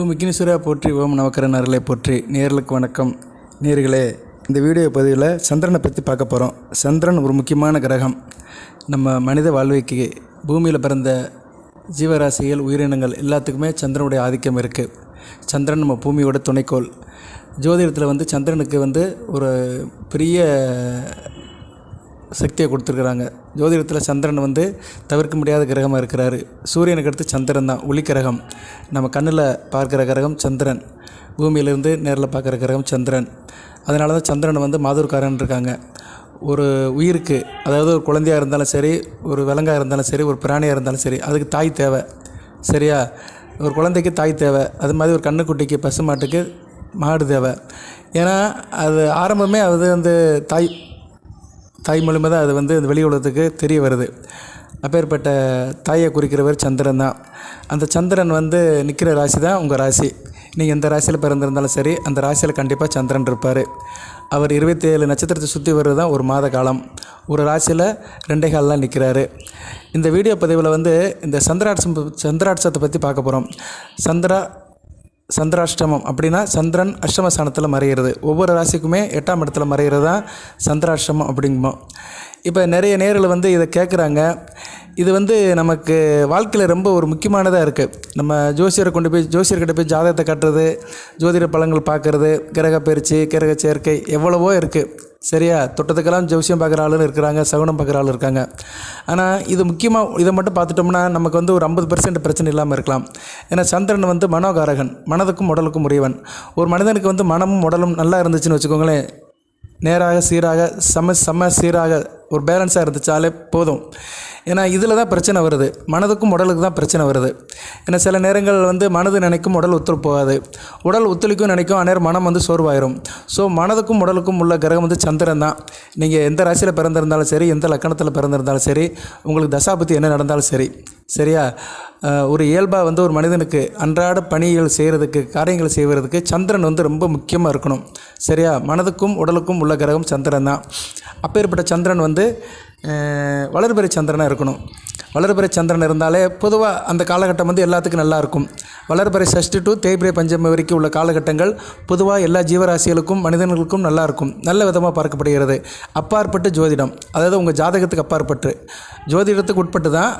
ஓம் விக்னேஸ்வரா போற்றி ஓம் நவக்கரனர்களை போற்றி. நேர்களுக்கு வணக்கம். நேர்களே இந்த வீடியோ பதிவில் சந்திரனை பற்றி பார்க்க போகிறோம் சந்திரன் ஒரு முக்கியமான கிரகம். நம்ம மனித வாழ்வைக்கு பூமியில் பிறந்த ஜீவராசிகள் உயிரினங்கள் எல்லாத்துக்குமே சந்திரனுடைய ஆதிக்கம் இருக்குது சந்திரன் நம்ம பூமியோட துணைக்கோள். ஜோதிடத்தில் வந்து சந்திரனுக்கு வந்து ஒரு பெரிய சக்தியை கொடுத்துருக்குறாங்க. ஜோதிடத்தில் சந்திரன் வந்து தவிர்க்க முடியாத கிரகமாக இருக்கிறார். சூரியனுக்கு அடுத்து சந்திரன் தான் ஒளி கிரகம். நம்ம கண்ணில் பார்க்குற கிரகம் சந்திரன். பூமியிலேருந்து நேரில் பார்க்குற கிரகம் சந்திரன். அதனால தான் சந்திரன் வந்து மாதூர்காரன் இருக்காங்க. ஒரு உயிருக்கு அதாவது ஒரு குழந்தையாக இருந்தாலும் சரி ஒரு விலங்காக இருந்தாலும் சரி ஒரு பிராணியாக இருந்தாலும் சரி அதுக்கு தாய் தேவை. சரியா? ஒரு குழந்தைக்கு தாய் தேவை. அது மாதிரி ஒரு கண்ணுக்குட்டிக்கு பசுமாட்டுக்கு மாடு தேவை. ஏன்னா அது ஆரம்பமே அது வந்து தாய் தாய் மூலிமா தான் அது வந்து இந்த வெளி உலகத்துக்கு தெரிய வருது. அப்பேற்பட்ட தாயை குறிக்கிறவர் சந்திரன் தான். அந்த சந்திரன் வந்து நிற்கிற ராசி தான் உங்கள் ராசி. நீங்கள் எந்த ராசியில் பிறந்திருந்தாலும் சரி அந்த ராசியில் கண்டிப்பாக சந்திரன் இருப்பார். அவர் இருபத்தி ஏழு நட்சத்திரத்தை சுற்றி வர்றது தான் ஒரு மாத காலம். ஒரு ராசியில் ரெண்டே காலெலாம் நிற்கிறாரு இந்த வீடியோ பதிவில் வந்து இந்த சந்திராட்சம் சந்திராட்சத்தை பற்றி பார்க்க போகிறோம் சந்திரா சந்திராஷ்டமம் அப்படின்னா சந்திரன் அஷ்டம ஸ்தானத்தில் மறைகிறது ஒவ்வொரு ராசிக்குமே எட்டாம் இடத்துல மறைகிறது தான் சந்திராஷ்டமம் அப்படிங்கும்போம் இப்போ நிறைய நேரில் வந்து இதை கேட்குறாங்க இது வந்து நமக்கு வாழ்க்கையில் ரொம்ப ஒரு முக்கியமானதாக இருக்குது நம்ம ஜோசியரை கொண்டு போய் ஜோசியர்கிட்ட போய் ஜாதகத்தை கட்டுறது ஜோதிட பழங்கள் பார்க்குறது கிரக பயிற்சி கிரக சேர்க்கை எவ்வளவோ இருக்குது சரியா? தொட்டத்துக்கெல்லாம் ஜோசியம் பார்க்குற ஆளும் இருக்கிறாங்க சகுனம் பார்க்குற ஆள் இருக்காங்க. ஆனால் இது முக்கியமாக இதை மட்டும் பார்த்துட்டோம்னா நமக்கு வந்து ஒரு ஐம்பது பர்சன்ட் பிரச்சனை இல்லாமல் இருக்கலாம். ஏன்னா சந்திரன் வந்து மனோகாரகன் மனதுக்கும் உடலுக்கும் உரியவன். ஒரு மனிதனுக்கு வந்து மனமும் உடலும் நல்லா இருந்துச்சுன்னு வச்சுக்கோங்களேன். நேராக சீராக சம சம சீராக ஒரு பேலன்ஸாக இருந்துச்சாலே போதும். ஏன்னா இதில் தான் பிரச்சனை வருது. மனதுக்கும் உடலுக்கு தான் பிரச்சனை வருது. ஏன்னா சில நேரங்கள் வந்து மனது நினைக்கும் உடல் ஒத்துழைப்பு போகாது. உடல் ஒத்துழைக்கும் நினைக்கும் அந்நேரம் மனம் வந்து சோர்வாயிரும். ஸோ மனதுக்கும் உடலுக்கும் உள்ள கிரகம் வந்து சந்திரன் தான். நீங்கள் எந்த ராசியில் பிறந்திருந்தாலும் சரி எந்த லக்கணத்தில் பிறந்திருந்தாலும் சரி உங்களுக்கு தசாபத்தி என்ன நடந்தாலும் சரி சரியா? ஒரு இயல்பாக வந்து ஒரு மனிதனுக்கு அன்றாட பணிகள் செய்கிறதுக்கு காரியங்கள் செய்வதற்கு சந்திரன் வந்து ரொம்ப முக்கியமாக இருக்கணும். சரியா? மனதுக்கும் உடலுக்கும் உள்ள கிரகம் சந்திரன் தான். அப்பேற்பட்ட சந்திரன் வந்து 对。வளர்பிறை சந்திரனாக இருக்கணும். வளர்பிறை சந்திரன் இருந்தாலே பொதுவாக அந்த காலகட்டம் வந்து எல்லாத்துக்கும் நல்லாயிருக்கும் வளர்பிறை சஷ்டி டு தேய்பிரை பஞ்சமி வரைக்கும் உள்ள காலகட்டங்கள் பொதுவாக எல்லா ஜீவராசிகளுக்கும் மனிதர்களுக்கும் நல்லாயிருக்கும் நல்ல விதமாக பார்க்கப்படுகிறது. அப்பாற்பட்டு ஜோதிடம். அதாவது உங்கள் ஜாதகத்துக்கு அப்பாற்பட்டு. ஜோதிடத்துக்கு உட்பட்டு தான்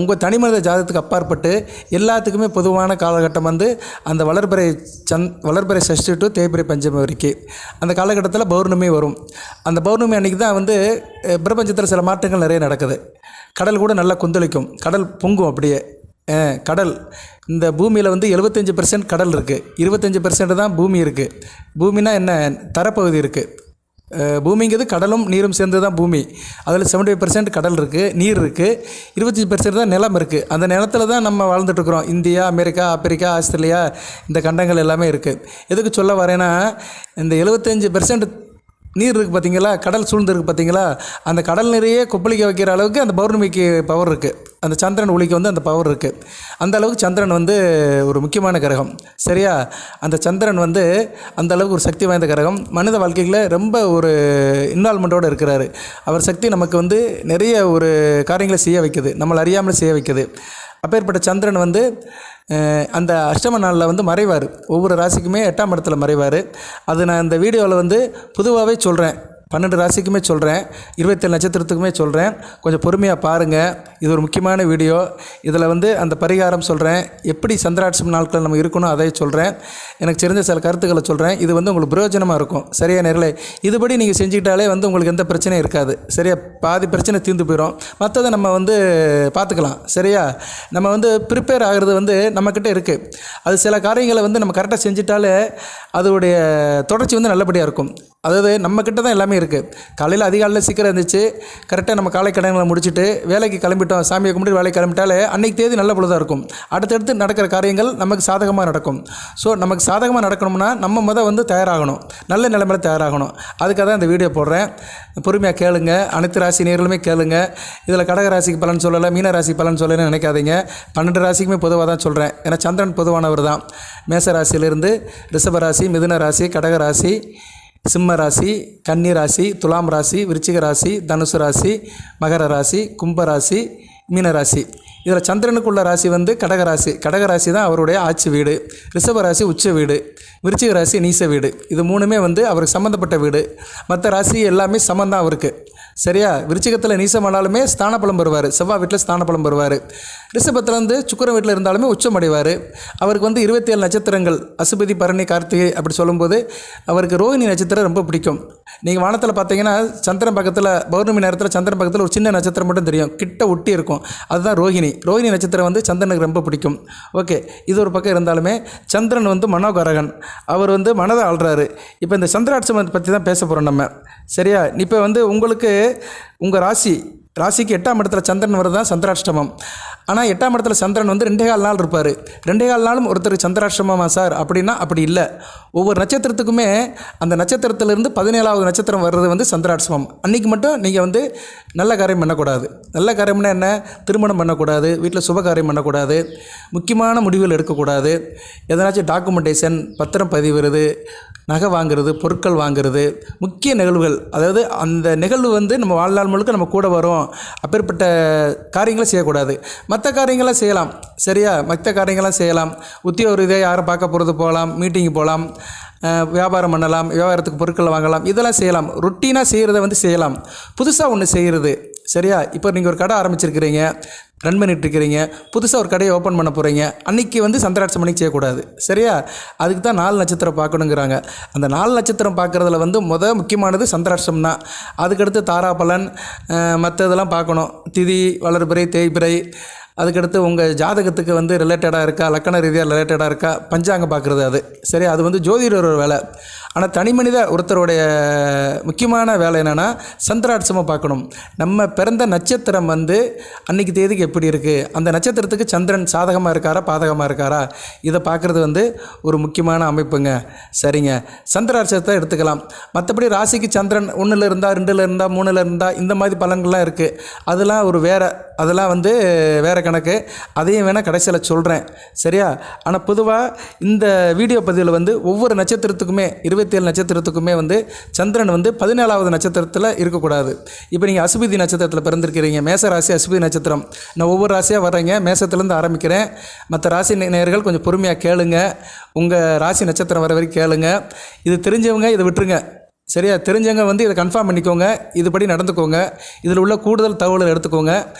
உங்கள் தனிமனித ஜாதகத்துக்கு அப்பாற்பட்டு எல்லாத்துக்குமே பொதுவான காலகட்டம் வந்து அந்த வளர்பிறை சந் வளர்பிறை சஷ்டி டு தேய்பிரை பஞ்சமி வரைக்கும் அந்த காலகட்டத்தில் பௌர்ணமி வரும். அந்த பௌர்ணமி அன்றைக்கி தான் வந்து பிரபஞ்சத்தை பிரபஞ்சத்தில் சில மாற்றங்கள் நிறைய நடக்குது. கடல் கூட நல்லா கொந்தளிக்கும். கடல் பொங்கும் அப்படியே. கடல். இந்த பூமியில் வந்து எழுபத்தஞ்சி பெர்சன்ட் கடல் இருக்குது இருபத்தஞ்சி பெர்சன்ட் தான் பூமி இருக்குது பூமினா என்ன? தரப்பகுதி இருக்குது பூமிங்கிறது கடலும் நீரும் சேர்ந்து தான் பூமி. அதில் 75% ஃபைவ் கடல் இருக்குது நீர் இருக்குது இருபத்தஞ்சி பெர்சன்ட் தான் நிலம் இருக்குது அந்த நிலத்துல தான் நம்ம வாழ்ந்துட்டுருக்குறோம் இந்தியா அமெரிக்கா ஆப்பிரிக்கா ஆஸ்திரேலியா இந்த கண்டங்கள் எல்லாமே இருக்குது எதுக்கு சொல்ல வரேன்னா இந்த எழுபத்தஞ்சி பெர்சன்ட் நீர் இருக்குது பார்த்தீங்களா? கடல் சூழ்ந்து இருக்குது பார்த்தீங்களா? அந்த கடல் நிறைய கொப்பளிக்க வைக்கிற அளவுக்கு அந்த பௌர்ணமிக்கு பவர் இருக்குது அந்த சந்திரன் ஒளிக்கு வந்து அந்த பவர் இருக்குது அந்த அளவுக்கு சந்திரன் வந்து ஒரு முக்கியமான கிரகம். சரியா? அந்த சந்திரன் வந்து அந்த அளவுக்கு ஒரு சக்தி வாய்ந்த கிரகம். மனித வாழ்க்கையில் ரொம்ப ஒரு இன்வால்மெண்ட்டோடு இருக்கிறாரு. அவர் சக்தி நமக்கு வந்து நிறைய ஒரு காரியங்களை செய்ய வைக்குது. நம்மளை அறியாமல் செய்ய வைக்குது. அப்பேற்பட்ட சந்திரன் வந்து அந்த அஷ்டம நாளில் வந்து மறைவார். ஒவ்வொரு ராசிக்குமே எட்டாம் இடத்துல மறைவார். அது நான் இந்த வீடியோவில் வந்து பொதுவாகவே சொல்கிறேன் பன்னெண்டு ராசிக்குமே சொல்கிறேன் இருபத்தேழு நட்சத்திரத்துக்குமே சொல்கிறேன் கொஞ்சம் பொறுமையாக பாருங்கள் இது ஒரு முக்கியமான வீடியோ. இதில் வந்து அந்த பரிகாரம் சொல்கிறேன் எப்படி சந்திராட்சம் நாட்கள் நம்ம இருக்கணும் அதை சொல்கிறேன் எனக்கு தெரிஞ்ச சில கருத்துக்களை சொல்கிறேன் இது வந்து உங்களுக்கு பிரயோஜனமாக இருக்கும். சரியா நேரில் இதுபடி நீங்கள் செஞ்சுக்கிட்டாலே வந்து உங்களுக்கு எந்த பிரச்சனையும் இருக்காது. சரியா? பாதி பிரச்சனை தீர்ந்து போயிடும் மற்றதை நம்ம வந்து பார்த்துக்கலாம். சரியா? நம்ம வந்து ப்ரிப்பேர் ஆகிறது வந்து நம்மக்கிட்ட இருக்குது அது சில காரியங்களை வந்து நம்ம கரெக்டாக செஞ்சுட்டாலே அதோடைய தொடர்ச்சி வந்து நல்லபடியாக இருக்கும். அதாவது நம்மக்கிட்ட தான் எல்லாமே இருக்குது காலையில் அதிகாலையில் சீக்கிரம் இருந்துச்சு கரெக்டாக நம்ம காலை கடன்களை முடிச்சுட்டு வேலைக்கு கிளம்பிட்டோம் சாமியை கும்பிட்டு வேலைக்கு கிளம்பிட்டாலே அன்னைக்கு தேதி நல்ல பொழுதாக இருக்கும். அடுத்தடுத்து நடக்கிற காரியங்கள் நமக்கு சாதகமாக நடக்கும். ஸோ நமக்கு சாதகமாக நடக்கணும்னா நம்ம மொதல் வந்து தயாராகணும். நல்ல நிலைமையில் தயாராகணும். அதுக்காக தான் இந்த வீடியோ போடுறேன். பொறுமையாக கேளுங்க. அனைத்து ராசி நேர்களுமே கேளுங்க. இதில் கடக ராசிக்கு பலன் சொல்லலை மீன ராசி பலன் சொல்லலைன்னு நினைக்காதீங்க. பன்னெண்டு ராசிக்குமே பொதுவாக தான் சொல்கிறேன் ஏன்னா சந்திரன் பொதுவானவர் தான். மேச ராசியிலிருந்து ரிஷப ராசி மிதுன ராசி கடக ராசி சிம்ம ராசி கன்னி ராசி துலாம் ராசி விருச்சிக ராசி தனுசு ராசி மகர ராசி கும்ப ராசி மீனராசி இதில் சந்திரனுக்குள்ள ராசி வந்து கடகராசி கடகராசி தான் அவருடைய ஆட்சி வீடு. ரிஷபராசி உச்ச வீடு. விருச்சிக ராசி நீச வீடு. இது மூணுமே வந்து அவருக்கு சம்மந்தப்பட்ட வீடு. மற்ற ராசி எல்லாமே சமந்தான் அவருக்கு. சரியா? விருச்சிகத்தில் நீசமானாலுமே ஸ்தானபலம் பெறுவார். செவ்வாய் வீட்டில் ஸ்தானபலம் பெறுவார். ரிஷபத்தில் வந்து சுக்கிரன் வீட்டில் இருந்தாலுமே உச்சம் அடைவார். அவருக்கு வந்து இருபத்தி ஏழு நட்சத்திரங்கள். அசுபதி பரணி கார்த்திகை அப்படி சொல்லும்போது அவருக்கு ரோஹிணி நட்சத்திரம் ரொம்ப பிடிக்கும். நீங்கள் வானத்தில் பார்த்தீங்கன்னா சந்திரன் பக்கத்தில் பௌர்ணமி நேரத்தில் சந்திரன் பக்கத்தில் ஒரு சின்ன நட்சத்திரம் மட்டும் தெரியும். கிட்ட ஒட்டி இருக்கும். அதுதான் ரோஹிணி. ரோஹிணி நட்சத்திரம் வந்து சந்திரனுக்கு ரொம்ப பிடிக்கும். ஓகே இது ஒரு பக்கம் இருந்தாலுமே சந்திரன் வந்து மனோகரகன். அவர் வந்து மனதை ஆள்றாரு. இப்போ இந்த சந்திராட்சமத்தை பற்றி தான் பேச போகிறோம் நம்ம. சரியா? இப்போ வந்து உங்களுக்கு உங்கள் ராசி ராசிக்கு எட்டாம் இடத்துல சந்திரன் வருது தான் சந்திராஷ்டமம். ஆனால் எட்டாம் இடத்துல சந்திரன் வந்து ரெண்டே கால் நாள் இருப்பார். ரெண்டே கால் நாளும் ஒருத்தர் சந்திராஷ்டமமா சார்? அப்படின்னா அப்படி இல்லை. ஒவ்வொரு நட்சத்திரத்துக்குமே அந்த நட்சத்திரத்திலிருந்து பதினேழாவது நட்சத்திரம் வர்றது வந்து சந்திராஷ்டமம். அன்றைக்கி மட்டும் நீங்கள் வந்து நல்ல காரியம் பண்ணக்கூடாது. நல்ல காரியம்னா என்ன? திருமணம் பண்ணக்கூடாது. வீட்டில் சுப காரியம் பண்ணக்கூடாது. முக்கியமான முடிவுகள் எடுக்கக்கூடாது. எதனாச்சும் டாக்குமெண்டேஷன் பத்திரம் பதிவுறது நகை வாங்குறது பொருட்கள் வாங்குறது முக்கிய நிகழ்வுகள். அதாவது அந்த நிகழ்வு வந்து நம்ம வாழ்நாள் முழுக்க நம்ம கூட வரும். அப்பேற்பட்ட காரியங்களை செய்யக்கூடாது. மற்ற காரியங்களாம் செய்யலாம். சரியா? மற்ற காரியங்களாம் செய்யலாம். உத்தியோக ரீதியாக யாரை பார்க்க போகிறது போகலாம் மீட்டிங் போகலாம் வியாபாரம் பண்ணலாம் வியாபாரத்துக்கு பொருட்கள் வாங்கலாம் இதெல்லாம் செய்யலாம். ரொட்டீனாக செய்கிறத வந்து செய்யலாம். புதுசாக ஒன்று செய்கிறது சரியா? இப்போ நீங்கள் ஒரு கடை ஆரம்பிச்சிருக்கிறீங்க. ரன் பண்ணிட்டு இருக்கிறீங்க புதுசாக ஒரு கடையை ஓப்பன் பண்ண போகிறீங்க அன்னைக்கு வந்து சந்திராட்சம் மணிக்கு செய்யக்கூடாது. சரியா? அதுக்கு தான் நாலு நட்சத்திரம் பார்க்கணுங்கிறாங்க. அந்த நாலு நட்சத்திரம் பார்க்குறதுல வந்து முத முக்கியமானது சந்திராட்சம் தான் அதுக்கடுத்து தாராபலன் மற்ற இதெல்லாம் பார்க்கணும். திதி வளர்பிறை தேய்பிறை. அதுக்கடுத்து உங்கள் ஜாதகத்துக்கு வந்து ரிலேட்டடாக இருக்கா? லக்கண ரீதியாக ரிலேட்டடாக இருக்கா? பஞ்சாங்கம் பார்க்குறது அது. சரி அது வந்து ஜோதிடரோட வேலை. ஆனால் தனி மனித ஒருத்தருடைய முக்கியமான வேலை என்னென்னா சந்திராட்சமாக பார்க்கணும். நம்ம பிறந்த நட்சத்திரம் வந்து அன்னைக்கு தேதிக்கு எப்படி இருக்குது அந்த நட்சத்திரத்துக்கு சந்திரன் சாதகமாக இருக்காரா பாதகமாக இருக்காரா? இதை பார்க்குறது வந்து ஒரு முக்கியமான அமைப்புங்க. சரிங்க. சந்திராட்சத்தை எடுத்துக்கலாம். மற்றபடி ராசிக்கு சந்திரன் ஒன்றில் இருந்தால் ரெண்டில் இருந்தால் மூணில் இருந்தால் இந்த மாதிரி பலன்கள்லாம் இருக்குது அதெல்லாம் ஒரு வேறு அதெல்லாம் வந்து வேறு கணக்கு. அதையும் வேணால் கடைசியில் சொல்கிறேன் சரியா? ஆனால் பொதுவாக இந்த வீடியோ பதிவில் வந்து ஒவ்வொரு நட்சத்திரத்துக்குமே இருபத்தேழு நட்சத்திரத்துக்குமே வந்து சந்திரன் வந்து பதினேழாவது நட்சத்திரத்தில் இருக்கக்கூடாது. இப்போ நீங்கள் அசுபதி நட்சத்திரத்தில் பிறந்திருக்கிறீங்க. மேச ராசி அசுபதி நட்சத்திரம். நான் ஒவ்வொரு ராசியாக வரேங்க மேசத்துலேருந்து ஆரம்பிக்கிறேன். மற்ற ராசி நேயர்கள் கொஞ்சம் பொறுமையாக கேளுங்க. உங்கள் ராசி நட்சத்திரம் வர வரைக்கும் கேளுங்க. இது தெரிஞ்சவங்க இதை விட்டுருங்க. சரியா? தெரிஞ்சவங்க வந்து இதை கன்ஃபார்ம் பண்ணிக்கோங்க. இதுபடி நடந்துக்கோங்க. இதில் உள்ள கூடுதல் தகவல்கள் எடுத்துக்கோங்க.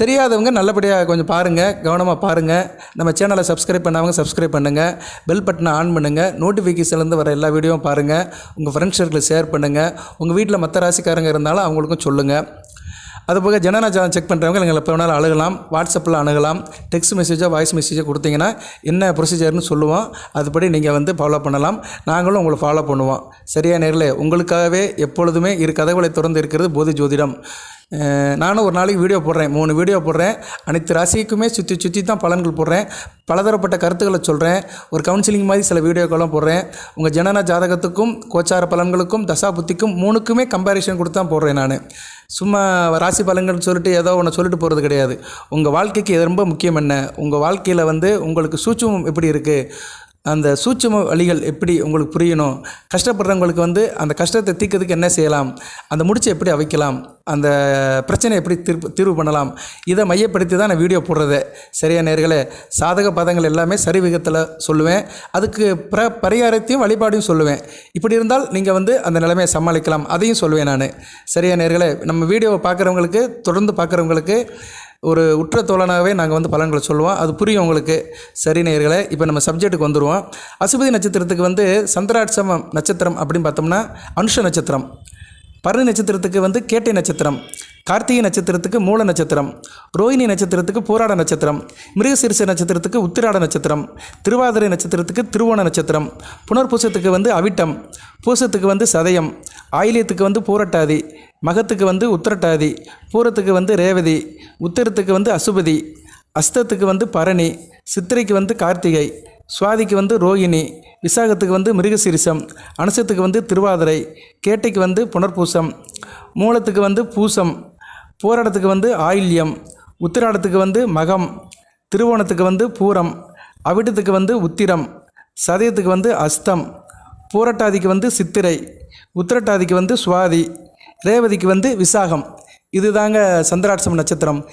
தெரியாதவங்க நல்லபடியாக கொஞ்சம் பாருங்கள் கவனமாக பாருங்கள் நம்ம சேனலை சப்ஸ்கிரைப் பண்ணாமல் சப்ஸ்கிரைப் பண்ணுங்கள் பெல் பட்டனை ஆன் பண்ணுங்கள் நோட்டிஃபிகேஷன்லேருந்து வர எல்லா வீடியோவும் பாருங்கள் உங்கள் ஃப்ரெண்ட்ஸ் சர்க்கிள் ஷேர் பண்ணுங்கள் உங்கள் வீட்டில் மற்ற ராசிக்காரங்க இருந்தாலும் அவங்களுக்கும் சொல்லுங்கள் அதுபோக ஜனனா செக் பண்ணுறவங்க எங்களை எப்போ வேணாலும் அணுகலாம். வாட்ஸ்அப்பில் அணுகலாம். டெக்ஸ்ட் மெசேஜோ வாய்ஸ் மெசேஜோ கொடுத்தீங்கன்னா என்ன ப்ரொசீஜர்னு சொல்லுவோம். அதுபடி நீங்கள் வந்து ஃபாலோ பண்ணலாம். நாங்களும் உங்களை ஃபாலோ பண்ணுவோம். சரியா நேரில் உங்களுக்காகவே எப்பொழுதுமே இரு கதவுகளை திறந்து இருக்கிறது போதி ஜோதிடம். நானும் ஒரு நாளைக்கு வீடியோ போடுறேன். மூணு வீடியோ போடுறேன். அனைத்து ராசிக்குமே சுற்றி சுற்றி தான் பலன்கள் போடுறேன். பலதரப்பட்ட கருத்துக்களை சொல்கிறேன் ஒரு கவுன்சிலிங் மாதிரி சில வீடியோக்கெல்லாம் போடுறேன். உங்கள் ஜனன ஜாதகத்துக்கும் கோச்சார பலன்களுக்கும் தசா புத்திக்கும் மூணுக்குமே கம்பேரிஷன் கொடுத்து தான் போடுறேன் நான். சும்மா ராசி பலன்கள்னு சொல்லிட்டு ஏதோ ஒன்று சொல்லிட்டு போகிறது கிடையாது. உங்கள் வாழ்க்கைக்கு இது ரொம்ப முக்கியம் என்ன? உங்கள் வாழ்க்கையில் வந்து உங்களுக்கு சூட்சுமம் எப்படி இருக்குது அந்த சூட்சும வழிகள் எப்படி உங்களுக்கு புரியணும்? கஷ்டப்படுறவங்களுக்கு வந்து அந்த கஷ்டத்தை தீர்க்கிறதுக்கு என்ன செய்யலாம்? அந்த முடிச்சை எப்படி அவைக்கலாம்? அந்த பிரச்சனை எப்படி தீர்ப்பு தீர்வு பண்ணலாம்? இதை மையப்படுத்தி தான் நான் வீடியோ போடுறது. சரியா நேர்களே? சாதக பதங்கள் எல்லாமே சரிவிகத்தில் சொல்லுவேன். அதுக்கு பிர பரிகாரத்தையும் வழிபாடையும் சொல்லுவேன். இப்படி இருந்தால் நீங்கள் வந்து அந்த நிலைமையை சமாளிக்கலாம். அதையும் சொல்லுவேன் நான். சரியா நேர்களே? நம்ம வீடியோவை பார்க்குறவங்களுக்கு தொடர்ந்து பார்க்குறவங்களுக்கு ஒரு உற்ற தோழனாகவே நாங்கள் வந்து பலன்களை சொல்லுவோம். அது புரியும் உங்களுக்கு. சரி நேர்களை இப்போ நம்ம சப்ஜெக்ட்டுக்கு வந்துடுவோம் அசுபதி நட்சத்திரத்துக்கு வந்து சந்திராட்சமம் நட்சத்திரம் அப்படின்னு பார்த்தோம்னா அனுஷ நட்சத்திரம். பரணி நட்சத்திரத்துக்கு வந்து கேட்டை நட்சத்திரம். கார்த்திகை நட்சத்திரத்துக்கு மூல நட்சத்திரம். ரோஹிணி நட்சத்திரத்துக்கு போராட நட்சத்திரம். மிருகசீரிச நட்சத்திரத்துக்கு உத்திராட நட்சத்திரம். திருவாதிரை நட்சத்திரத்துக்கு திருவோண நட்சத்திரம். புனர்பூசத்துக்கு வந்து அவிட்டம். பூசத்துக்கு வந்து சதயம். ஆயிலியத்துக்கு வந்து பூரட்டாதி. மகத்துக்கு வந்து உத்திரட்டாதி பூரத்துக்கு வந்து ரேவதி உத்திரத்துக்கு வந்து அசுபதி அஸ்தத்துக்கு வந்து பரணி சித்திரைக்கு வந்து கார்த்திகை சுவாதிக்கு வந்து ரோகிணி விசாகத்துக்கு வந்து மிருகசீரிசம் அனுசத்துக்கு வந்து திருவாதிரை கேட்டைக்கு வந்து புனர்பூசம் மூலத்துக்கு வந்து பூசம் போராடத்துக்கு வந்து ஆயில்யம் உத்திராடத்துக்கு வந்து மகம் திருவோணத்துக்கு வந்து பூரம் அவிட்டத்துக்கு வந்து உத்திரம் சதயத்துக்கு வந்து அஸ்தம் பூரட்டாதிக்கு வந்து சித்திரை உத்திரட்டாதிக்கு வந்து சுவாதி ரேவதிக்கு வந்து விசாகம். இதுதாங்க சந்திராட்சம் நட்சத்திரம்.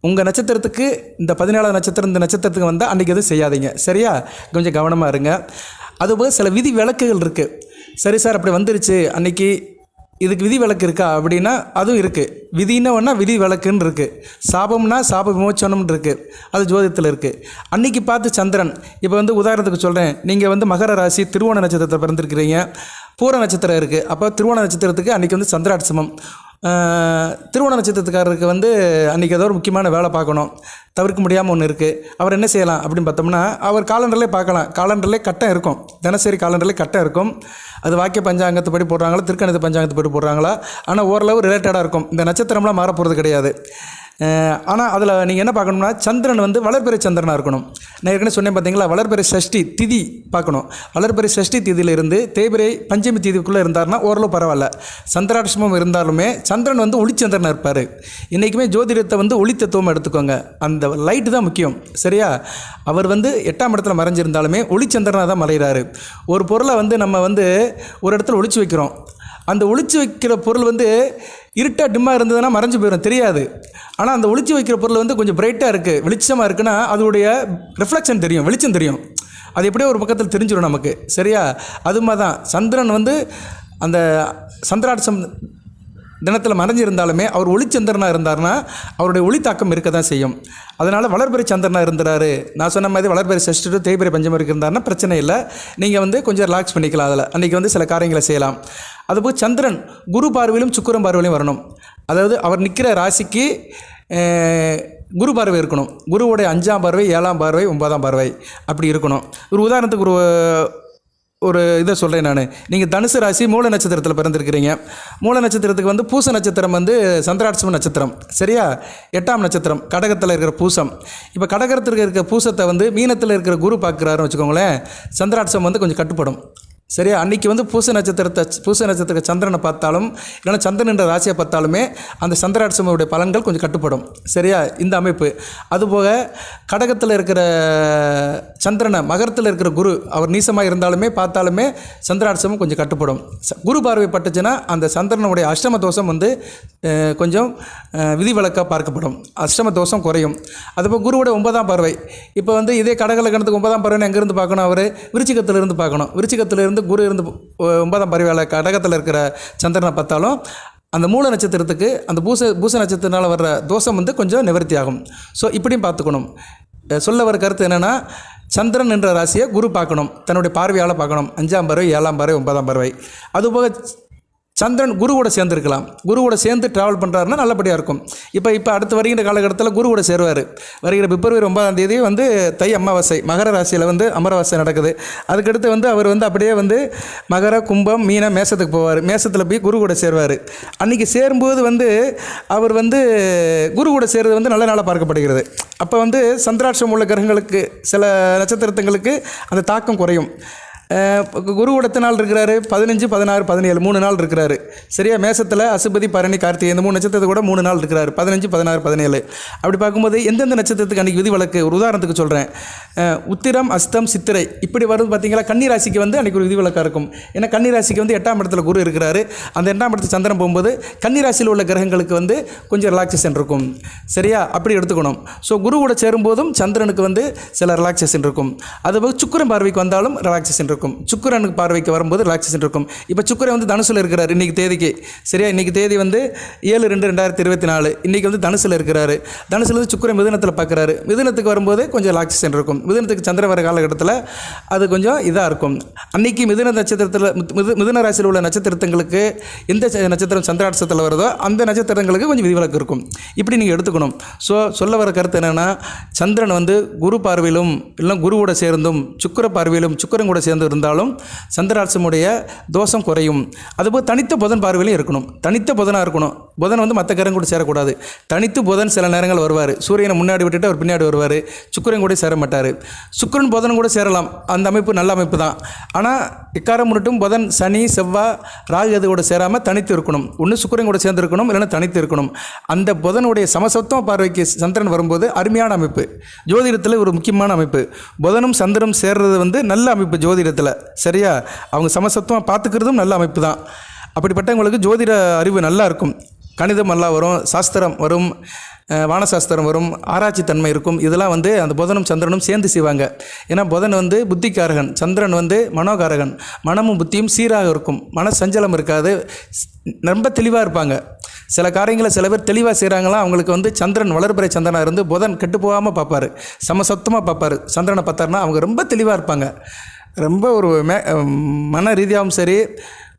உங்கள் நட்சத்திரத்துக்கு இந்த பதினேழாவது நட்சத்திரம் இந்த நட்சத்திரத்துக்கு வந்தால் அன்றைக்கி எதுவும் செய்யாதீங்க. சரியா? கொஞ்சம் கவனமாக இருங்க. அதுபோல் சில விதி விளக்குகள் இருக்குது சரி சார் அப்படி வந்துருச்சு. அன்றைக்கி இதுக்கு விதி விளக்கு இருக்கா அப்படின்னா அதுவும் இருக்குது விதின்னா ஒன்றா விதி விளக்குன்னு இருக்குது சாபம்னா சாப விமோச்சனம்னு இருக்குது அது ஜோதிடத்தில் இருக்குது அன்னைக்கு பார்த்து சந்திரன் இப்போ வந்து உதாரணத்துக்கு சொல்கிறேன் நீங்கள் வந்து மகர ராசி திருவோண நட்சத்திரத்தை பிறந்திருக்கிறீங்க. பூர நட்சத்திரம் இருக்குது அப்போ திருவோண நட்சத்திரத்துக்கு அன்றைக்கி வந்து சந்திராட்சமம். திருவோண நட்சத்திரத்துக்காரருக்கு வந்து அன்றைக்கி ஏதோ ஒரு முக்கியமான வேலை பார்க்கணும். தவிர்க்க முடியாமல் ஒன்று இருக்குது அவர் என்ன செய்யலாம் அப்படின்னு பார்த்தோம்னா அவர் காலண்டர்லேயே பார்க்கலாம். காலண்டர்லேயே கட்டம் இருக்கும். தினசரி காலண்டர்லேயே கட்டம் இருக்கும். அது வாக்கிய பஞ்சாங்கத்துப்படி போடுறாங்களா திருக்கணித பஞ்சாங்கத்துப்படி போடுறாங்களா? ஆனால் ஓரளவு ரிலேட்டடாக இருக்கும். இந்த நட்சத்திரம்லாம் மாற போகிறது கிடையாது. ஆனால் அதில் நீங்கள் என்ன பார்க்கணும்னா சந்திரன் வந்து வளர்பிறை சந்திரனாக இருக்கணும். நான் ஏற்கனவே சொன்னேன் பார்த்தீங்களா வளர்பிறை சஷ்டி திதி பார்க்கணும். வளர்பிறை சஷ்டி திதியிலிருந்து தேபிரை பஞ்சமி திதிக்குள்ளே இருந்தார்னா ஓரளவு பரவாயில்ல. சந்திராட்சமம் இருந்தாலுமே சந்திரன் வந்து ஒளிச்சந்திரனாக இருப்பார். இன்றைக்குமே ஜோதிடத்தை வந்து ஒளித்தத்துவம் எடுத்துக்கோங்க. அந்த லைட்டு தான் முக்கியம். சரியா? அவர் வந்து எட்டாம் இடத்துல மறைஞ்சிருந்தாலுமே ஒளிச்சந்திரனாக தான் மறைகிறாரு ஒரு பொருளை வந்து நம்ம வந்து ஒரு இடத்துல ஒழிச்சு வைக்கிறோம். அந்த ஒழிச்சு வைக்கிற பொருள் வந்து இருட்டாக டிம்மாக இருந்ததுன்னா மறைஞ்சு போயிடும் தெரியாது. ஆனால் அந்த ஒளிச்சு வைக்கிற பொருள் வந்து கொஞ்சம் பிரைட்டாக இருக்குது வெளிச்சமாக இருக்குன்னா அதோடைய ரிஃப்ளெக்ஷன் தெரியும் வெளிச்சம் தெரியும். அது எப்படியோ ஒரு பக்கத்தில் தெரிஞ்சிடும் நமக்கு. சரியா? அது மாதிரி தான் சந்திரன் வந்து அந்த சந்திராட்சம் தினத்தில் மறைஞ்சிருந்தாலுமே அவர் ஒளிச்சந்திரனாக இருந்தார்னா அவருடைய ஒளி தாக்கம் இருக்க தான் செய்யும். அதனால் வளர்பிறை சந்திரனாக இருந்தார் நான் சொன்ன மாதிரி வளர்பிறை சஷ்டி தேய்பிறை பஞ்சம் இருந்தார்னா பிரச்சனை இல்லை. நீங்கள் வந்து கொஞ்சம் ரிலாக்ஸ் பண்ணிக்கலாம் அதில். அன்றைக்கி வந்து சில காரியங்களை செய்யலாம். அதுபோல் சந்திரன் குரு பார்வையிலும் சுக்கிரம் பார்வையிலும் வரணும். அதாவது அவர் நிற்கிற ராசிக்கு குரு பார்வை இருக்கணும். குருவுடைய அஞ்சாம் பார்வை ஏழாம் பார்வை ஒன்பதாம் பார்வை அப்படி இருக்கணும். ஒரு உதாரணத்துக்கு ஒரு ஒரு இதை சொல்கிறேன் நான். நீங்கள் தனுசு ராசி மூல நட்சத்திரத்தில் பிறந்திருக்கிறீங்க. மூல நட்சத்திரத்துக்கு வந்து பூச நட்சத்திரம் வந்து சந்திராட்சம நட்சத்திரம். சரியா? எட்டாம் நட்சத்திரம். கடகத்தில் இருக்கிற பூசம். இப்போ கடகத்தில் இருக்கிற பூசத்தை வந்து மீனத்தில் இருக்கிற குரு பார்க்குறாருன்னு வச்சுக்கோங்களேன். சந்திராட்சம் வந்து கொஞ்சம் கட்டுப்படும். சரியா அன்றைக்கி வந்து பூச நட்சத்திரத்தை பூச நட்சத்திர சந்திரனை பார்த்தாலும் இல்லைன்னா சந்திரன் என்ற ராசியை பார்த்தாலுமே அந்த சந்திராட்சமனுடைய பலன்கள் கொஞ்சம் கட்டுப்படும். சரியா? இந்த அமைப்பு. அதுபோக கடகத்தில் இருக்கிற சந்திரனை மகரத்தில் இருக்கிற குரு அவர் நீசமாக இருந்தாலுமே பார்த்தாலுமே சந்திராட்சமம் கொஞ்சம் கட்டுப்படும். ச- குரு பார்வை பட்டுச்சுன்னா அந்த சந்திரனுடைய அஷ்டம தோஷம் வந்து கொஞ்சம் விதிவிலக்காக பார்க்கப்படும். அஷ்டம தோஷம் குறையும். அதுபோல் குருவோட ஒன்பதாம் பார்வை. இப்போ வந்து இதே கடகலக்கணத்துக்கு ஒன்பதாம் பார்வைன்னு எங்கேருந்து பார்க்கணும் அவர்? விருச்சிகத்திலிருந்து பார்க்கணும். விருச்சிகத்திலிருந்து இருந்து குரு இருந்து ஒன்பதாம் பார்வையால் கடகத்தில் இருக்கிற சந்திரனை பார்த்தாலும் அந்த மூல நட்சத்திரத்துக்கு அந்த பூச பூச நட்சத்திரனால் வர்ற தோஷம் வந்து கொஞ்சம் நிவர்த்தி ஆகும். ஸோ இப்படியும் பார்த்துக்கணும். சொல்ல வர கருத்து என்னென்னா சந்திரன் என்ற ராசியை குரு பார்க்கணும். தன்னுடைய பார்வையால் பார்க்கணும். அஞ்சாம் பறவை ஏழாம் பறவை ஒன்பதாம் பறவை அதுபோக சந்திரன் குருவோட சேர்ந்துருக்கலாம். குருவோட சேர்ந்து ட்ராவல் பண்ணுறாருன்னா நல்லபடியாக இருக்கும். இப்போ இப்போ அடுத்து வருகின்ற காலகட்டத்தில் குருவோட சேருவார். வருகிற பிப்ரவரி ஒன்பதாம் தேதி வந்து தை அமாவாசை மகர ராசியில் வந்து அமரவாசை நடக்குது. அதுக்கடுத்து வந்து அவர் வந்து அப்படியே வந்து மகர கும்பம் மீன மேசத்துக்கு போவார். மேசத்தில் போய் குரு கூட சேருவார். அன்றைக்கி சேரும்போது வந்து அவர் வந்து குரு கூட சேருவது வந்து நல்ல நாளாக பார்க்கப்படுகிறது. அப்போ வந்து சந்திராட்சம் உள்ள கிரகங்களுக்கு சில நட்சத்திரத்துங்களுக்கு அந்த தாக்கம் குறையும். குரு குருவோட நாள் இருக்கிறாரு. பதினஞ்சு பதினாறு பதினேழு மூணு நாள் இருக்கிறாரு. சரியா? மேசத்தில் அசுபதி பரணி கார்த்திகை இந்த மூணு நட்சத்திரத்தை கூட மூணு நாள் இருக்கிறாரு. பதினஞ்சு பதினாறு பதினேழு. அப்படி பார்க்கும்போது எந்தெந்த நட்சத்திரத்துக்கு அன்றைக்கி விதி வழக்கு? ஒரு உதாரணத்துக்கு சொல்கிறேன் உத்திரம் அஸ்தம் சித்திரை. இப்படி வருது பார்த்தீங்களா? கன்னி ராசிக்கு வந்து அன்றைக்கி ஒரு விதி விலக்காக இருக்கும். ஏன்னா கன்னி ராசிக்கு வந்து எட்டாம் இடத்துல குரு இருக்கிறாரு. அந்த எட்டாம் இடத்துல சந்திரன் போகும்போது கன்னிராசியில் உள்ள கிரகங்களுக்கு வந்து கொஞ்சம் ரிலாக்ஸேஷன் இருக்கும். சரியா? அப்படி எடுத்துக்கணும். ஸோ குருவோட சேரும்போதும் சந்திரனுக்கு வந்து சில ரிலாக்ஸேஷன் இருக்கும். அதுபோக சுக்கிரன் பார்வைக்கு வந்தாலும் ரிலாக்ஸேஷன் இருக்கும். சுக்கிரனுக்கு பார்வைக்கு வரும்போது ரிலாக்ஸேஷன் இருக்கும். இப்போ சுக்கரன் வந்து தனுசில் இருக்கிறார் இன்றைக்கி தேதிக்கு. சரியா? இன்றைக்கி தேதி வந்து ஏழு ரெண்டு ரெண்டாயிரத்தி இருபத்தி நாலு. இன்றைக்கி வந்து தனுசில் இருக்கிறாரு. தனுசில் வந்து சுக்கரன் மிதுனத்தில் பார்க்குறாரு மிதுனத்துக்கு வரும்போது கொஞ்சம் ரிலாக்ஸேஷன் இருக்கும். மிதுனத்துக்கு சந்திர வர காலகட்டத்தில் அது கொஞ்சம் இதாக இருக்கும். அன்றைக்கி மிதுன நட்சத்திரத்தில் மிது மிதுன ராசியில் உள்ள நட்சத்திரத்துங்களுக்கு எந்த நட்சத்திரம் சந்திராட்சத்தில் வருதோ அந்த நட்சத்திரங்களுக்கு கொஞ்சம் விதிவிலக்கு இருக்கும். இப்படி நீங்கள் எடுத்துக்கணும். ஸோ சொல்ல வர கருத்து என்னென்னா சந்திரன் வந்து குரு பார்வையிலும் இல்லை குருவோட சேர்ந்தும் சுக்கிர பார்வையிலும் சுக்கரன் கூட சேர்ந்து இருந்தாலும் சந்திராசமுடைய தோஷம் குறையும். அதுபோல் தனித்த புதன் பார்வையிலும் இருக்கணும். தனித்த புதனாக இருக்கணும். புதன் வந்து மற்ற கிரகம் கூட சேரக்கூடாது. தனித்து புதன் சில நேரங்கள் வருவார். சூரியனை முன்னாடி விட்டுட்டு அவர் பின்னாடி வருவார். சுக்கரன் கூட சேர மாட்டார். சுக்கரன் புதன் கூட சேரலாம். அந்த அமைப்பு நல்ல அமைப்பு தான். ஆனால் இக்காரம் முன்னிட்டும் புதன் சனி செவ்வாய் ராகு அது கூட சேராமல் தனித்து இருக்கணும். ஒன்று சுக்கரன் கூட சேர்ந்து இருக்கணும் இல்லைன்னா தனித்து இருக்கணும். அந்த புதனுடைய சமசத்துவம் பார்வைக்கு சந்திரன் வரும்போது அருமையான அமைப்பு. ஜோதிடத்தில் ஒரு முக்கியமான அமைப்பு. புதனும் சந்திரனும் சேர்றது வந்து நல்ல அமைப்பு ஜோதிடத்தில். சரியா? அவங்க சமசத்துவம் பார்த்துக்கிறதும் நல்ல அமைப்பு தான் அப்படிப்பட்டவங்களுக்கு ஜோதிட அறிவு நல்லா இருக்கும். கணிதம் நல்லா வரும் சாஸ்திரம் வரும் வானசாஸ்திரம் வரும் ஆராய்ச்சி தன்மை இருக்கும். இதெல்லாம் வந்து அந்த புதனும் சந்திரனும் சேர்ந்து செய்வாங்க. ஏன்னா புதன் வந்து புத்திக்காரகன் சந்திரன் வந்து மனோகாரகன். மனமும் புத்தியும் சீராக இருக்கும். மன சஞ்சலம் இருக்காது. ரொம்ப தெளிவாக இருப்பாங்க. சில காரியங்களை சில பேர் தெளிவாக செய்கிறாங்களா அவங்களுக்கு வந்து சந்திரன் வளர்பிறை சந்திரனாக இருந்து புதன் கெட்டு போகாமல் பார்ப்பாரு. சமசத்தமாக பார்ப்பாரு. சந்திரனை பார்த்தாருன்னா அவங்க ரொம்ப தெளிவாக இருப்பாங்க. ரொம்ப ஒரு மே மன ரீதியாகவும் சரி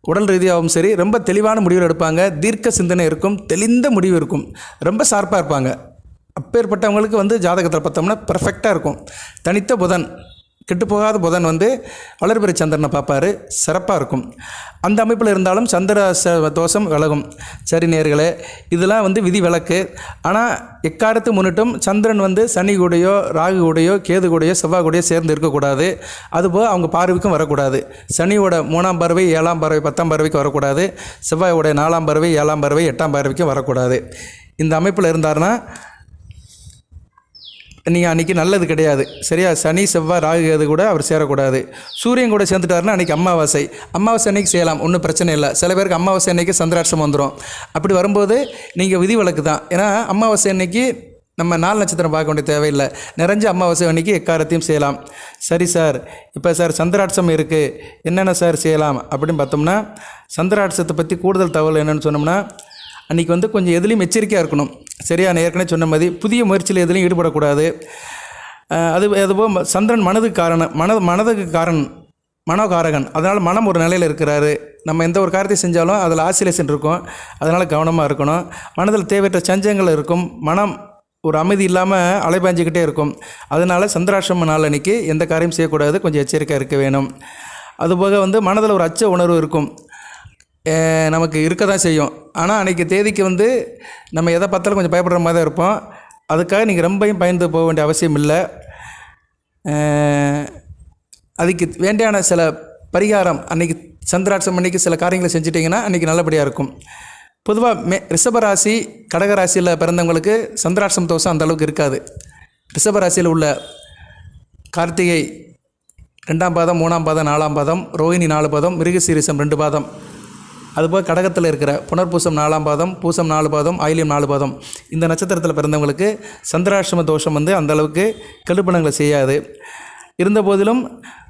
உடல் ரீதியாகவும் சரி ரொம்ப தெளிவான முடிவுகள் எடுப்பாங்க. தீர்க்க சிந்தனை இருக்கும் தெளிந்த முடிவு இருக்கும். ரொம்ப ஷார்ப்பாக இருப்பாங்க. அப்பேற்பட்டவங்களுக்கு வந்து ஜாதகத்தில் பார்த்தோம்னா பர்ஃபெக்டாக இருக்கும். தனித்த புதன். கெட்டுப்போகாத புதன் வந்து வளர்பிறை சந்திரனை பார்ப்பாரு. சிறப்பாக இருக்கும். அந்த அமைப்பில் இருந்தாலும் சந்திர ச தோஷம் விலகும். சரி நேர்களே இதெல்லாம் வந்து விதி விலக்கு ஆனால் எக்காரத்து முன்னிட்டும் சந்திரன் வந்து சனி கூடையோ ராகு கூடையோ கேது கூடையோ செவ்வாய் கூடையோ சேர்ந்து இருக்கக்கூடாது. அதுபோல் அவங்க பார்வைக்கும் வரக்கூடாது. சனியோட மூணாம் பறவை ஏழாம் பறவை பத்தாம் பறவைக்கும் வரக்கூடாது. செவ்வாயோட நாலாம் பறவை ஏழாம் பறவை எட்டாம் பறவைக்கும் வரக்கூடாது. இந்த அமைப்பில் இருந்தாருன்னா நீங்கள் அன்றைக்கி நல்லது கிடையாது. சரியா? சனி செவ்வாய் ராகு அது கூட அவர் சேரக்கூடாது. சூரியன் கூட சேர்ந்துட்டாருன்னா அன்றைக்கி அமாவாசை. அமாவாசை அன்னைக்கு செய்யலாம். ஒன்றும் பிரச்சனை இல்லை. சில பேருக்கு அமாவாசை அன்னைக்கு சந்திராட்சம் வந்துடும் அப்படி வரும்போது நீங்கள் விதி விலக்கு தான். ஏன்னா அமாவாசை அன்னைக்கு நம்ம நாலு நட்சத்திரம் பார்க்க வேண்டிய தேவையில்லை. நிறைஞ்ச அமாவாசை அன்றைக்கி எக்காரத்தையும் செய்யலாம். சரி சார் இப்போ சார் சந்திராட்சம் இருக்குது என்னென்ன சார் செய்யலாம்? அப்படின்னு பார்த்தோம்னா சந்திராட்சத்தை பற்றி கூடுதல் தகவல் என்னென்னு சொன்னோம்னா அன்றைக்கி வந்து கொஞ்சம் எதுலேயும் எச்சரிக்கையாக இருக்கணும். சரியான ஏற்கனவே சொன்ன மாதிரி புதிய முயற்சியில் எதுலையும் ஈடுபடக்கூடாது. அது அதுபோல் சந்திரன் மனதுக்கு காரணம் மன மனதுக்கு காரணம் மனோகாரகன். அதனால் மனம் ஒரு நிலையில் இருக்கிறாரு. நம்ம எந்த ஒரு காரியத்தை செஞ்சாலும் அதில் ஆசிலேஷன் இருக்கும். அதனால் கவனமாக இருக்கணும். மனதில் தேவையற்ற சஞ்சங்கள் இருக்கும். மனம் ஒரு அமைதி இல்லாமல் அலைபாஞ்சிக்கிட்டே இருக்கும். அதனால் சந்திராஷ்டம நாள் அன்னைக்கு எந்த காரியம் செய்யக்கூடாது. கொஞ்சம் எச்சரிக்கையாக இருக்க வேணும். அதுபோக வந்து மனதில் ஒரு அச்ச உணர்வு இருக்கும். நமக்கு இருக்க தான் செய்யும். ஆனால் அன்றைக்கி தேதிக்கு வந்து நம்ம எதை பார்த்தாலும் கொஞ்சம் பயப்படுற மாதிரி தான் இருப்போம். அதுக்காக நீங்கள் ரொம்பையும் பயந்து போக வேண்டிய அவசியம் இல்லை. அதுக்கு வேண்டியான சில பரிகாரம் அன்றைக்கி சந்திராட்சம் அன்றைக்கி சில காரியங்களை செஞ்சிட்டிங்கன்னா அன்றைக்கி நல்லபடியாக இருக்கும். பொதுவாக மே ரிஷபராசி கடகராசியில் பிறந்தவங்களுக்கு சந்திராட்சம் தோஷம் அந்தளவுக்கு இருக்காது. ரிஷபராசியில் உள்ள கார்த்திகை ரெண்டாம் பாதம் மூணாம் பாதம் நாலாம் பாதம் ரோஹிணி நாலு பாதம் மிருகசீரிசம் ரெண்டு பாதம். அதுபோல் கடகத்தில் இருக்கிற புனர்பூசம் நாலாம் பாதம் பூசம் நாலு பாதம் ஆயிலியம் நாலு பாதம். இந்த நட்சத்திரத்தில் பிறந்தவங்களுக்கு சந்திராஷ்டம தோஷம் வந்து அந்த அளவுக்கு செய்யாது. இருந்த போதிலும்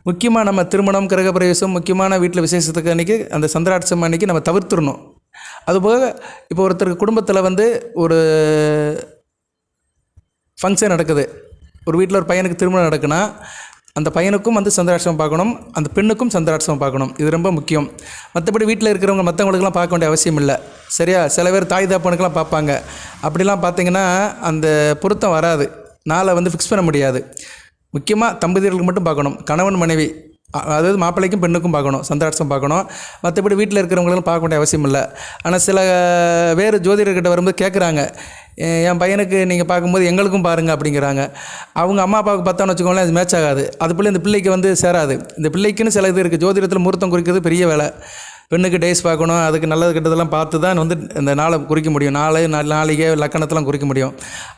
முக்கியமாக நம்ம திருமணம் கிரகப்பிரவேசம் முக்கியமான வீட்டில் விசேஷத்துக்கு அன்றைக்கி அந்த சந்திராட்சம் அன்றைக்கி நம்ம தவிர்த்துடணும். அதுபோக இப்போ ஒருத்தருக்கு குடும்பத்தில் வந்து ஒரு ஃபங்க்ஷன் நடக்குது. ஒரு வீட்டில் ஒரு பையனுக்கு திருமணம் நடக்குன்னா அந்த பையனுக்கும் வந்து சந்திராட்சமம் பார்க்கணும் அந்த பெண்ணுக்கும் சந்திராட்சமம் பார்க்கணும். இது ரொம்ப முக்கியம். மற்றபடி வீட்டில் இருக்கிறவங்க மற்றவங்களுக்குலாம் பார்க்க வேண்டிய அவசியம் இல்லை. சரியா? சில பேர் தாய் தாப்பனுக்கெல்லாம் பார்ப்பாங்க. அப்படிலாம் பார்த்தீங்கன்னா அந்த பொருத்தம் வராது. நாளை வந்து ஃபிக்ஸ் பண்ண முடியாது. முக்கியமாக தம்பதியர்களுக்கு மட்டும் பார்க்கணும். கணவன் மனைவி அதாவது மாப்பிள்ளைக்கும் பெண்ணுக்கும் பார்க்கணும் சந்திராட்சம் பார்க்கணும். மற்றபடி வீட்டில் இருக்கிறவங்களும் பார்க்க வேண்டிய அவசியம் இல்லை. ஆனால் சில வேறு ஜோதிடர்கிட்ட வரும்போது கேட்குறாங்க என் பையனுக்கு நீங்கள் பார்க்கும்போது எங்களுக்கும் பாருங்கள் அப்படிங்கிறாங்க. அவங்க அம்மா அப்பாவுக்கு பார்த்தான்னு வச்சுக்கோங்களேன் அது மேட்ச் ஆகாது. அது பிள்ளை இந்த பிள்ளைக்கு வந்து சேராது. இந்த பிள்ளைக்குன்னு சில இது இருக்குது ஜோதிடத்தில் முகூர்த்தம் குறிக்கிறது பெரிய வேலை. பெண்ணுக்கு டேஸ் பார்க்கணும் அதுக்கு நல்லது கெட்டதெல்லாம் பார்த்து தான் வந்து இந்த நாளை குறிக்க முடியும். நாளை நாளைக்கே லக்கணத்தெல்லாம் குறிக்க முடியும்.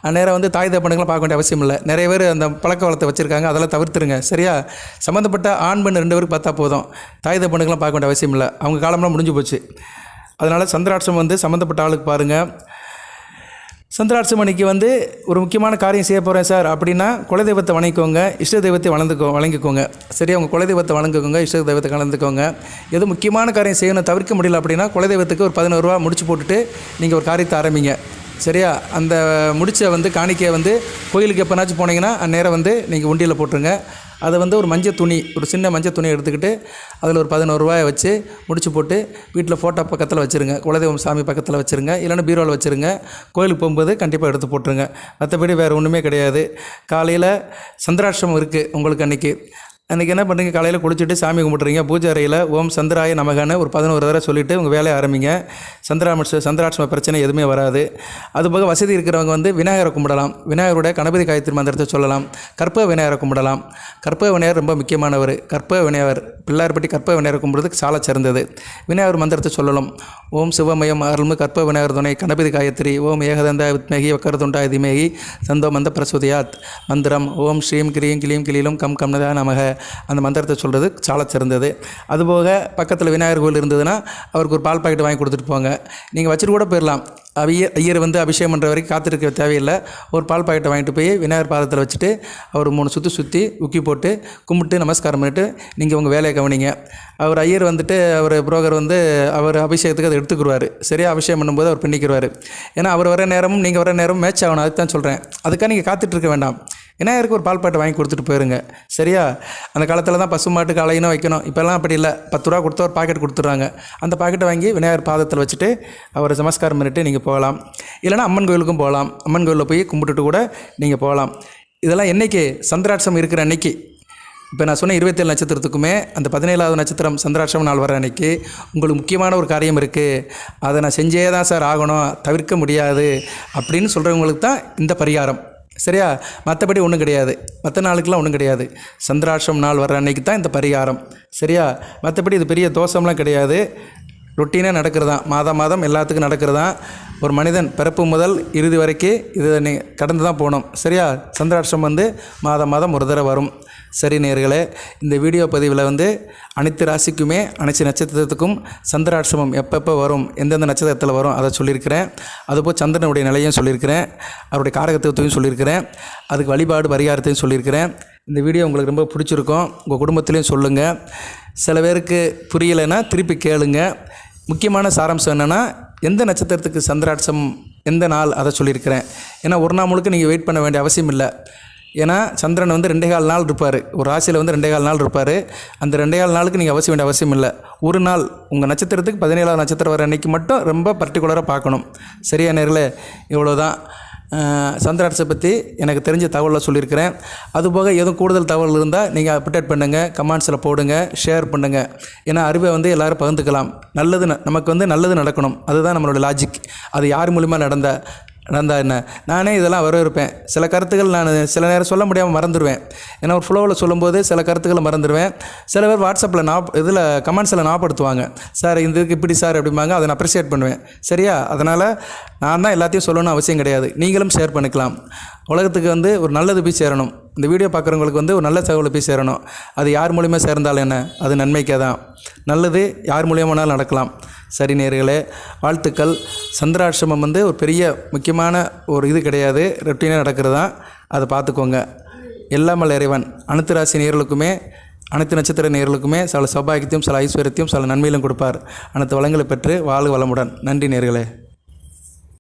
அந்நேரம் வந்து தாய் தப்பனுக்கெல்லாம் பார்க்க வேண்டிய அவசியம் இல்லை. நிறைய பேர் அந்த பழக்க வளத்தை வச்சுருக்காங்க அதெல்லாம் தவிர்த்துருங்க. சரியா? சம்மந்தப்பட்ட ஆண் பெண் ரெண்டு பேருக்கு பார்த்தா போதும். தாய் தப்பனுக்கெல்லாம் பார்க்க வேண்டிய அவசியம் இல்லை. அவங்க காலம்லாம் முடிஞ்சு போச்சு. அதனால் சந்திராட்சம் வந்து சம்மந்தப்பட்ட ஆளுக்கு பாருங்கள் சந்திராட்சம் வந்து ஒரு முக்கியமான காரியம் செய்ய போகிறேன் சார். அப்படின்னா குலதெய்வத்தை வணங்கிக்கோங்க இஷ்ட தெய்வத்தை வளர்ந்துக்கோ வழங்கிக்கோங்க சரி அவங்க குலதெய்வத்தை வணங்கிக்கோங்க இஷ்ட தெய்வத்தை கலந்துக்கோங்க. எது முக்கியமான காரியம் செய்யணும் தவிர்க்க முடியல அப்படின்னா குலதெய்வத்துக்கு ஒரு பதினோரு ரூபா முடிச்சு போட்டுட்டு நீங்கள் ஒரு காரியத்தை ஆரம்பிங்க. சரியா? அந்த முடிச்ச வந்து காணிக்கையை வந்து கோயிலுக்கு எப்போனாச்சும் போனீங்கன்னா அந்நேரம் வந்து நீங்கள் உண்டியில் போட்டுருங்க. அதை வந்து ஒரு மஞ்சள் துணி ஒரு சின்ன மஞ்சள் துணி எடுத்துக்கிட்டு அதில் ஒரு பதினோரு ரூபாயை வச்சு முடிச்சு போட்டு வீட்டில் ஃபோட்டோ பக்கத்தில் வச்சுருங்க. குலதெய்வம் சாமி பக்கத்தில் வச்சுருங்க. இல்லைன்னா பீரோவில் வச்சுருங்க. கோயிலுக்கு போகும்போது கண்டிப்பாக எடுத்து போட்டுருங்க. மற்றபடி வேறு ஒன்றுமே கிடையாது. காலையில் சந்திராஷ்டிரம் இருக்குது உங்களுக்கு அன்றைக்கி அன்றைக்கி என்ன பண்ணுறீங்க? காலையில் குளிச்சுட்டு சாமி கும்பிட்றீங்க பூஜை அறையில் ஓம் சந்திராய நமகன்னு ஒரு பதினோரு தடவை சொல்லிவிட்டு உங்கள் வேலையை ஆரம்பிங்க. சந்திராம சந்திராட்சம பிரச்சனை எதுவுமே வராது. அதுபோக வசதி இருக்கிறவங்க வந்து விநாயகரை கும்பிடலாம். விநாயகருடைய கணபதி காயத்ரி மந்திரத்தை சொல்லலாம். கற்பக விநாயகரை கும்பிடலாம். கற்பக விநாயகர் ரொம்ப முக்கியமானவர். கற்பக விநாயகர் பிள்ளார்பட்டி கற்பக விநாயகர் கும்பிட்றதுக்கு சாலை சிறந்தது. விநாயகர் மந்திரத்தை சொல்லலாம். ஓம் சிவமயம் அருள்மு கற்பக விநாயகர் துணை கணபதி காயத்ரி ஓம் ஏகதந்தா வித்மேகி வக்கரதுண்டா திமேகி சந்தோ மந்த பிரசுதியாத். மந்திரம் ஓம் ஸ்ரீம் கிரீம் கிளீம் கிளீலும் கம் கம்னதா நமக. அந்த மந்திரத்தை சொல்கிறது சால சிறந்தது. அதுபோக பக்கத்தில் விநாயகர் கோயில் இருந்ததுன்னா அவருக்கு ஒரு பால் பாக்கெட் வாங்கி கொடுத்துட்டு போங்க நீங்கள் வச்சுட்டு கூட போயிடலாம் ஐயர் ஐயர் வந்து அபிஷேகம் பண்ணுற வரைக்கும் காத்திருக்க தேவையில்லை. ஒரு பால் பாக்கெட்டை வாங்கிட்டு போய் விநாயகர் பாதத்தில் வச்சுட்டு அவர் மூணு சுற்றி சுற்றி உக்கி போட்டு கும்பிட்டு நமஸ்காரம் பண்ணிட்டு நீங்கள் உங்கள் வேலையை கவனிங்க. அவர் ஐயர் வந்துட்டு அவர் புரோக்கர் வந்து அவர் அபிஷேகத்துக்கு அதை எடுத்துக்கிடுவார் சரியாக அபிஷேகம் பண்ணும்போது அவர் பண்ணிக்கிடுவார் ஏன்னா அவர் வர நேரமும் நீங்கள் வர நேரமும் மேட்ச் ஆகணும். அதுக்கு தான் சொல்கிறேன் அதுக்காக நீங்கள் காத்துட்டு இருக்க வேண்டாம். விநாயகருக்கு ஒரு பால் பாட்டு வாங்கி கொடுத்துட்டு போயிருங்க. சரியா? அந்த காலத்தில் தான் பசு மாட்டுக்கு அலையினும் வைக்கணும். இப்போல்லாம் அப்படி இல்லை. பத்து ரூபா கொடுத்தா ஒரு பாக்கெட் கொடுத்துட்றாங்க. அந்த பாக்கெட்டை வாங்கி விநாயகர் பாதத்தில் வச்சுட்டு அவரை நமஸ்காரம் பண்ணிட்டு நீங்கள் போகலாம். இல்லைனா அம்மன் கோயிலுக்கும் போகலாம். அம்மன் கோயிலில் போய் கும்பிட்டுட்டு கூட நீங்கள் போகலாம். இதெல்லாம் என்றைக்கு சந்திராட்சம் இருக்கிற அன்னைக்கு. இப்போ நான் சொன்ன இருபத்தேழு நட்சத்திரத்துக்குமே அந்த பதினேழாவது நட்சத்திரம் சந்திராட்சம் நாள் வர அன்னைக்கு உங்களுக்கு முக்கியமான ஒரு காரியம் இருக்குது அதை நான் செஞ்சே தான் சார் ஆகணும். தவிர்க்க முடியாது. அப்படின்னு சொல்கிறவங்களுக்கு தான் இந்த பரிகாரம். சரியா? மற்றபடி ஒன்றும் கிடையாது. மற்ற நாளுக்கெல்லாம் ஒன்றும் கிடையாது. சந்திராஷ்டம் நாள் வர்ற அன்னைக்கு தான் இந்த பரிகாரம். சரியா? மற்றபடி இது பெரிய தோஷம்லாம் கிடையாது. ரொட்டீனாக நடக்கிறதான் மாதம் மாதம் எல்லாத்துக்கும் நடக்கிறதான் ஒரு மனிதன் பிறப்பு முதல் இறுதி வரைக்கும் இதை நீ கடந்து தான் போகணும். சரியா? சந்திராஷ்டம் வந்து மாதம் மாதம் ஒரு தடவை வரும். சரி நேர்களே இந்த வீடியோ பதிவில் வந்து அனைத்து ராசிக்குமே அனைத்து நட்சத்திரத்துக்கும் சந்திராட்சமம் எப்பப்போ வரும் எந்தெந்த நட்சத்திரத்தில் வரும் அதை சொல்லியிருக்கிறேன். அதுபோல் சந்திரனுடைய நிலையும் சொல்லியிருக்கிறேன் அவருடைய காரகத்துவத்தையும் சொல்லியிருக்கிறேன் அதுக்கு வழிபாடு பரிகாரத்தையும் சொல்லியிருக்கிறேன். இந்த வீடியோ உங்களுக்கு ரொம்ப பிடிச்சிருக்கும் உங்கள் குடும்பத்துலேயும் சொல்லுங்கள் சில பேருக்கு புரியலைன்னா திருப்பி கேளுங்க. முக்கியமான சாராம்சம் என்னென்னா எந்த நட்சத்திரத்துக்கு சந்திராட்சம் எந்த நாள் அதை சொல்லியிருக்கிறேன். ஏன்னா ஒரு நாள் முழுக்க நீங்கள் வெயிட் பண்ண வேண்டிய அவசியம் இல்லை. ஏன்னா சந்திரன் வந்து ரெண்டே கால் நாள் இருப்பார். ஒரு ராசியில் வந்து ரெண்டே கால் நாள் இருப்பார். அந்த ரெண்டே கால் நாளுக்கு நீங்கள் அவசியம் வேண்டிய அவசியம் இல்லை. ஒரு நாள் உங்கள் நட்சத்திரத்துக்கு பதினேழாவது நட்சத்திரம் வர அன்னைக்கு மட்டும் ரொம்ப பர்டிகுலராக பார்க்கணும். சரியா நேரில் இவ்வளோதான் சந்திராட்சை பற்றி எனக்கு தெரிஞ்ச தகவலை சொல்லியிருக்கிறேன். அதுபோக எதுவும் கூடுதல் தகவல் இருந்தால் நீங்கள் அப்டேட் பண்ணுங்கள் கமெண்ட்ஸில் போடுங்க. ஷேர் பண்ணுங்கள் ஏன்னா அறிவை வந்து எல்லோரும் பகிர்ந்துக்கலாம். நல்லது ந- நமக்கு வந்து நல்லது நடக்கணும். அதுதான் நம்மளோட லாஜிக் அது யார் மூலிமா நடந்த? நடந்தா என்ன? நானே இதெல்லாம் வரவேற்பேன். சில கருத்துக்கள் நான் சில நேரம் சொல்ல முடியாமல் மறந்துடுவேன் ஏன்னா ஒரு ஃப்ளோவில் சொல்லும்போது சில கருத்துக்களை மறந்துடுவேன் சில பேர் வாட்ஸ்அப்பில் நான் இதில் கமெண்ட்ஸில் ஞாபகப்படுத்துவாங்க சார் இந்த இதுக்கு இப்படி சார் அப்படிம்பாங்க. அதை நான் அப்ரிசியேட் பண்ணுவேன். சரியா? அதனால் நான் தான் எல்லாத்தையும் சொல்லணும்னு அவசியம் கிடையாது. நீங்களும் ஷேர் பண்ணிக்கலாம். உலகத்துக்கு வந்து ஒரு நல்லது போய் சேரணும். இந்த வீடியோ பார்க்குறவங்களுக்கு வந்து ஒரு நல்ல தகவலை போய் சேரணும். அது யார் மூலியமாக சேர்ந்தாலும் என்ன? அது நன்மைக்கே தான். நல்லது யார் மூலியமானாலும் நடக்கலாம். சரி நேர்களே வாழ்த்துக்கள். சந்திராசிரமம் வந்து ஒரு பெரிய முக்கியமான ஒரு இது கிடையாது. ரொட்டீனாக நடக்கிறது தான். அதை பார்த்துக்கோங்க. எல்லாமல் இறைவன். அனைத்து ராசி நேர்களுக்குமே அனைத்து நட்சத்திர நேர்களுக்குமே சில சௌபாகியத்தையும் சில ஐஸ்வர்யத்தையும் சில நன்மையிலும் கொடுப்பார். அனைத்து வளங்களை பெற்று வாழ் வளமுடன். நன்றி நேர்களே.